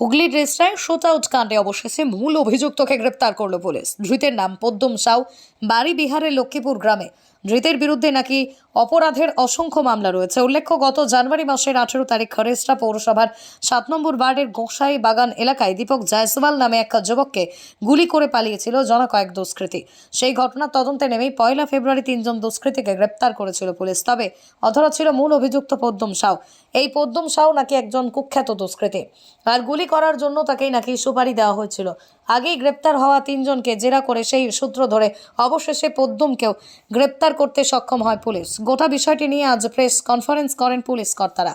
হুগলির রেস্টায় shoot out কাণ্ডে অবশেষে মূল অভিযুক্তকে গ্রেপ্তার করল পুলিশ। ধৃতের নাম পদ্ম সাউ, বাড়ি বিহারের লক্ষ্মীপুর গ্রামে। ধৃতের বিরুদ্ধে নাকি অপরাধের অসংখ্য মামলা রয়েছে। উল্লেখ্য, গত জানুয়ারি মাসের আঠেরো তারিখ খরেস্টা পৌরসভার সাত নম্বর ওয়ার্ডের গোসাই বাগান এলাকায় দীপক জয়সওয়াল নামে এক যুবককে গুলি করে পালিয়েছিল জন কয়েক দুষ্কৃতী। সেই ঘটনার তদন্তে নেমেই পয়লা ফেব্রুয়ারি তিনজন দুষ্কৃতীকে গ্রেপ্তার করেছিল পুলিশ। তবে অধরা ছিল মূল অভিযুক্ত পদ্মম সাউ। এই পদ্মম সাউ নাকি একজন কুখ্যাত দুষ্কৃতী। আর গুলি করার জন্য তাকেই নাকি সুপারি দেওয়া হয়েছিল। আগেই গ্রেপ্তার হওয়া তিনজনকে জেরা করে সেই সূত্র ধরে অবশেষে পদ্মমকেও গ্রেপ্তার করতে সক্ষম হয় পুলিশ। গোটা বিষয়টি নিয়ে আজ প্রেস কনফারেন্স করেন পুলিশ কর্তারা।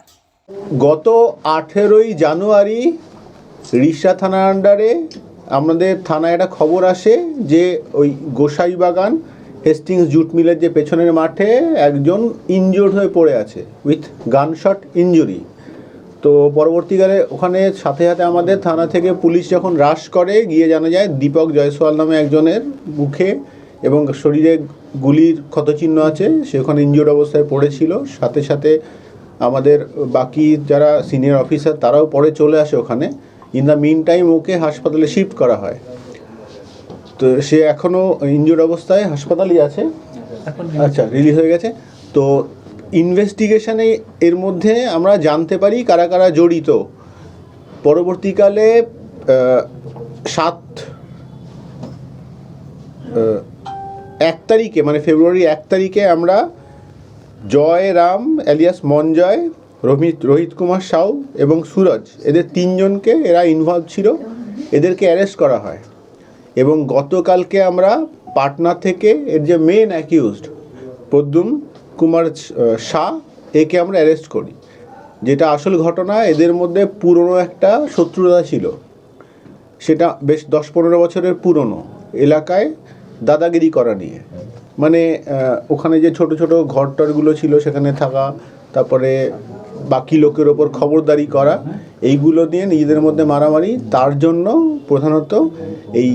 গত আঠেরোই জানুয়ারি রিষা থানার আন্ডারে আমাদের থানায় একটা খবর আসে যে ওই গোসাই বাগান, হেস্টিংস জুট মিলের যে পেছনের মাঠে একজন ইনজোর্ড হয়ে পড়ে আছে উইথ গানশট ইনজুরি। তো পরবর্তীকালে ওখানে সাথে সাথে আমাদের থানা থেকে পুলিশ যখন রাশ করে, গিয়ে জানা যায় দীপক জয়সওয়াল নামে একজনের মুখে এবং শরীরে গুলির ক্ষতচিহ্ন আছে সে ওখানে ইনজোর্ড অবস্থায় পড়েছিল। সাথে সাথে আমাদের বাকি যারা সিনিয়র অফিসার তারাও পরে চলে আসে ওখানে। ইন দ্য মিন টাইম ওকে হাসপাতালে শিফট করা হয়। তো সে এখনও ইনজোর্ড অবস্থায় হাসপাতালেই আছে। আচ্ছা রিলিজ হয়ে গেছে। তো ইনভেস্টিগেশনে এর মধ্যে আমরা জানতে পারি কারা কারা জড়িত। পরবর্তীকালে সাত এক তারিখে মানে ফেব্রুয়ারি এক তারিখে আমরা জয় রাম অ্যালিয়াস মঞ্জয়, রোহিত রোহিত কুমার সাউ এবং সুরজ, এদের তিনজনকে এরা ইনভলভ ছিল। এদেরকে অ্যারেস্ট করা হয়। এবং গতকালকে আমরা পাটনা থেকে এর যে মেন অ্যাকিউজড প্রদ্যুম কুমার শাহ, একে আমরা অ্যারেস্ট করি। যেটা আসল ঘটনা, এদের মধ্যে পুরনো একটা শত্রুতা ছিল। সেটা বেশ দশ পনেরো বছরের পুরনো। এলাকায় দাদাগিরি করা নিয়ে। মানে ওখানে যে ছোট ছোট ঘর টরগুলো ছিল সেখানে থাকা, তারপরে বাকি লোকের ওপর খবরদারি করা, এইগুলো দিয়ে নিজেদের মধ্যে মারামারি, তার জন্য প্রধানত এই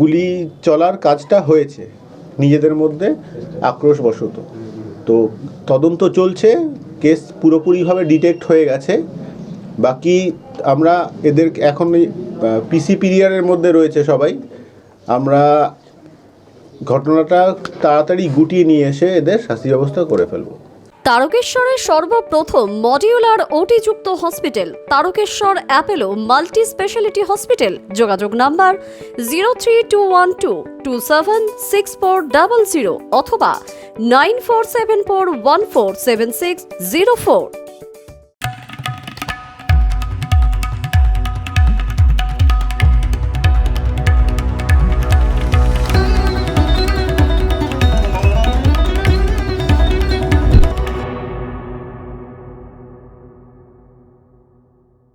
গুলি চলার কাজটা হয়েছে। নিজেদের মধ্যে আক্রোশবশত। তো তদন্ত চলছে, কেস পুরোপুরিভাবে ডিটেক্ট হয়ে গেছে। বাকি আমরা এদের, এখন পিসি পিরিয়ডের মধ্যে রয়েছে সবাই। আমরা ঘটনাটা তাড়াতাড়ি গুটিয়ে নিয়ে এসে এদের শাস্তি ব্যবস্থা করে ফেলব। তারকেশ্বরের সর্বপ্রথম modular ওটিযুক্ত hospital, Tarakeswar Apollo multi speciality hospital, যোগাযোগ number zero three two one two two seven six four double zero অথবা nine four seven four one four seven six zero four.